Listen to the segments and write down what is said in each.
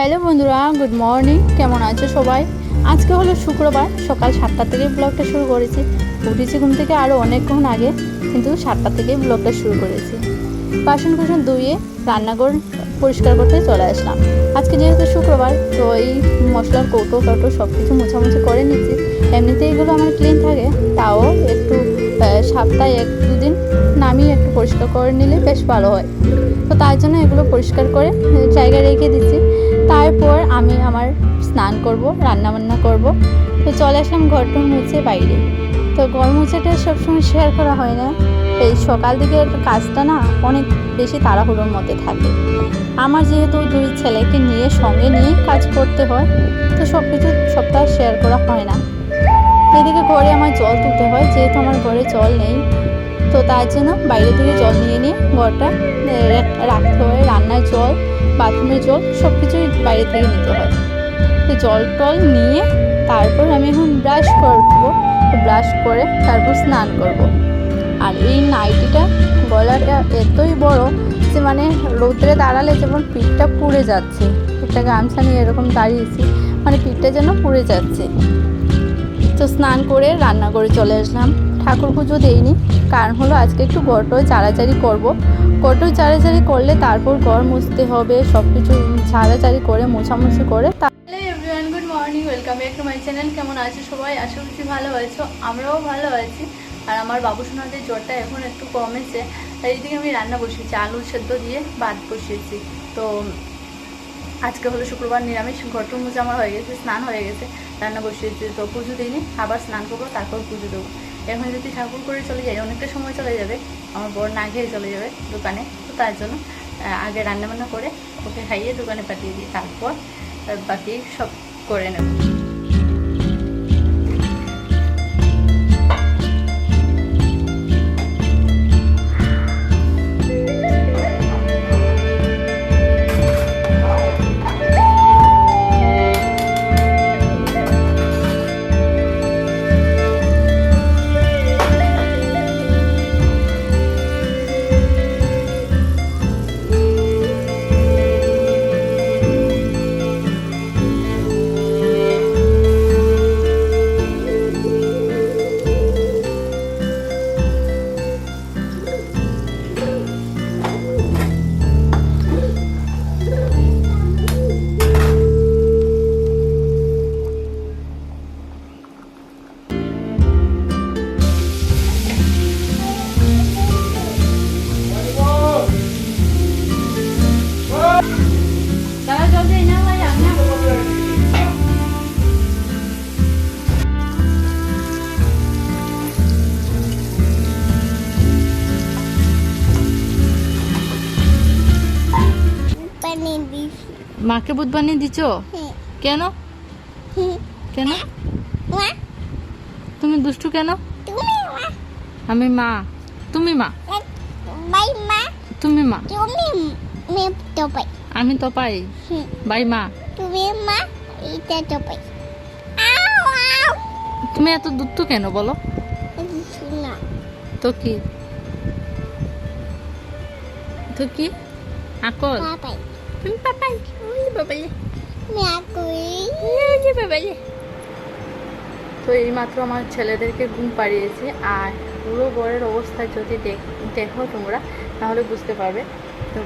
Hello বন্ধুরা, good morning. কেমন আছো সবাই? আজকে হলো শুক্রবার, সকাল সাতটা থেকে ব্লগটা শুরু করেছি। উঠেছি ঘুম থেকে আরও অনেকক্ষণ আগে, কিন্তু সাতটা থেকে ব্লগটা শুরু করেছি। বাসন কুসন ধুয়ে রান্নাঘর পরিষ্কার করতে চলে আসলাম। আজকে যেহেতু শুক্রবার, তো এই মশলার কৌটো কৌটো সব কিছু মোছামুছি করে নিচ্ছি। এমনিতে এগুলো আমার ক্লিন থাকে, তাও একটু সপ্তাহে এক দুদিন নামিয়ে একটু পরিষ্কার করে নিলে বেশ ভালো হয়। তো তার জন্য এগুলো পরিষ্কার করে জায়গায় রেখে দিচ্ছি। তারপর আমি আমার স্নান করব রান্না বান্না করব। তো চলে আসলাম ঘরটা মুছে বাইরে। তো ঘর মুছাটা সবসময় শেয়ার করা হয় না। এই সকাল দিকের কাজটা না অনেক বেশি তাড়াহুড়োর মধ্যে থাকে। আমার যেহেতু দুই ছেলেকে নিয়ে সঙ্গে নিয়েই কাজ করতে হয়, তো সব কিছু সপ্তাহ শেয়ার করা হয় না। এদিকে ঘরে আমার জল তুলতে হয়, যেহেতু আমার ঘরে জল নেই, তো তার জন্য বাইরে থেকে জল নিয়ে নিয়ে ঘরটা রাখতে হয় রান্নার জল বাথরুমের জল সব কিছুই বাইরে থেকে নিতে হয়। তো জল টল নিয়ে তারপর আমি এখন ব্রাশ করব। ব্রাশ করে তারপর স্নান করব। আর এই নাইটিটা গলাটা এতই বড় যে মানে রৌদ্রে দাঁড়ালে যেমন পিঠটা পুড়ে যাচ্ছে। একটা গামছা নিয়ে এরকম দাঁড়িয়েছি মানে পিঠটা যেন পুড়ে যাচ্ছে। তো স্নান করে রান্না করে চলে আসলাম। ঠাকুর পুজো দেইনি। কারণ হলো আজকে একটু গটো চাড়াচাড়ি করব। গটো চাড়াচাড়ি করলে তারপর ঘর মুছতে হবে সব কিছু ঝাড়াচাড়ি করে, মোছামুছি করে hello everyone good morning welcome back to my channel কেমন আছো সবাই? আশা করছি ভালো আছো, আমরাও ভালো আছি। আর আমার বাবু সোনাদের জ্বরটা এখন একটু কমেছে আর এইদিকে আমি রান্না বসিয়েছি, আলু সেদ্ধ দিয়ে ভাত বসিয়েছি। তো আজকে হলো শুক্রবার নিরামিষ ঘটর মুজা আমার হয়ে গেছে, স্নান হয়ে গেছে, রান্না বসিয়েছি। তো পুজো দিইনি, আবার স্নান করব, তারপর পুজো দেবো। এখন যদি ঠাকুর করে চলে যাই, অনেকটা সময় চলে যাবে, আমার বর না খেয়ে চলে যাবে দোকানে, তো তার জন্য আগে রান্নাবান্না করে ওকে খাইয়ে দোকানে পাঠিয়ে দিই। তারপর বাকি সব করে নেব। মাকে বুধ বানিয়ে দিছ? কেন? কেন? তুমি দুষ্টু কেন? আমি মা। তুমি মা। তুমি মা। আমি তো পাই। বাই মা। তুমি মা এটা তুমি এত দুষ্টু কেন বলো? তো কি? তো কি? আকল? পাপাই ওই বাবালে তো এইমাত্র আমার ছেলেদেরকে ঘুম পাড়িয়েছে আর পুরো বরের অবস্থা যদি দেখো তোমরা, তাহলে বুঝতে পারবে। তো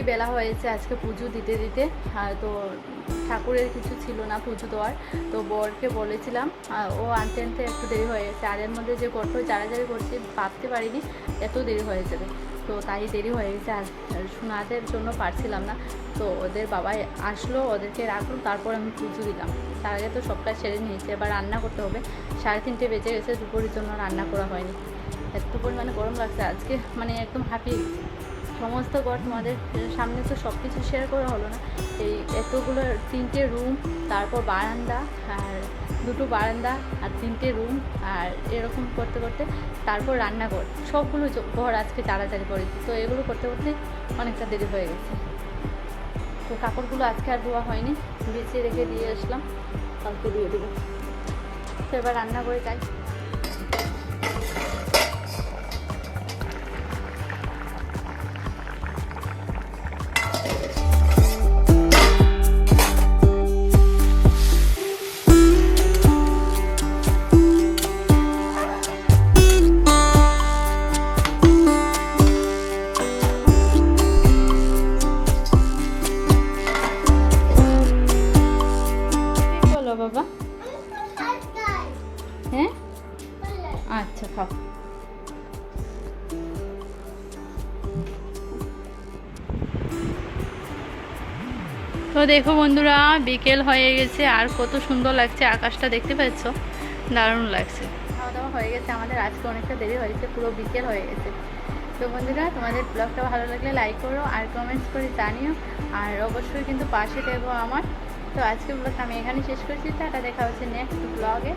অনেকটাই বেলা হয়েছে আজকে পুজো দিতে দিতে। তো ঠাকুরের কিছু ছিল না পুজো দেওয়ার। তো বরকে বলেছিলাম ও আনতে আনতে একটু দেরি হয়ে গেছে। আর এর মধ্যে যে গল্প জারাজারি করছি, ভাবতে পারিনি, এত দেরি হয়ে যাবে। তো তাই দেরি হয়ে গেছে। আর শোনাদের জন্য পারছিলাম না। তো ওদের বাবাই আসলো, ওদেরকে রাখল, তারপর আমি পুজো দিলাম। তার আগে তো সবটা সেরে নিয়েছে। এবার রান্না করতে হবে। সাড়ে তিনটে বেজে গেছে, দুপুরের জন্য রান্না করা হয়নি। এত পরিমাণে গরম লাগছে। আজকে মানে একদম হ্যাপি সমস্ত ঘর তোমাদের সামনে তো সব কিছু শেয়ার করা হলো না। এই এতগুলো তিনটে রুম তারপর বারান্দা আর দুটো বারান্দা আর তিনটে রুম আর এরকম করতে করতে তারপর রান্নাঘর। সবগুলো ঘর আজকে তাড়াতাড়ি করেছি তো এগুলো করতে করতে অনেকটা দেরি হয়ে গেছে। তো কাপড়গুলো আজকে আর ধোয়া হয়নি বিছিয়ে রেখে দিয়ে আসলাম। কালকে দিয়ে দেবো। তো এবার রান্না করে যাই। তো দেখো বন্ধুরা, বিকেল হয়ে গেছে, আর কত সুন্দর লাগছে আকাশটা, দেখতে পাচ্ছ? দারুণ লাগছে। খাওয়া দাওয়া হয়ে গেছে আমাদের, আজকে অনেকটা দেরি হয়েছে, পুরো বিকেল হয়ে গেছে। তো বন্ধুরা, তোমাদের ব্লগটা ভালো লাগলে লাইক করো আর কমেন্টস করে জানিও, আর অবশ্যই কিন্তু পাশে দেবো আমার। তো আজকে ব্লগটা আমি এখানে শেষ করছি, টাটা, দেখা হচ্ছে নেক্সট ব্লগে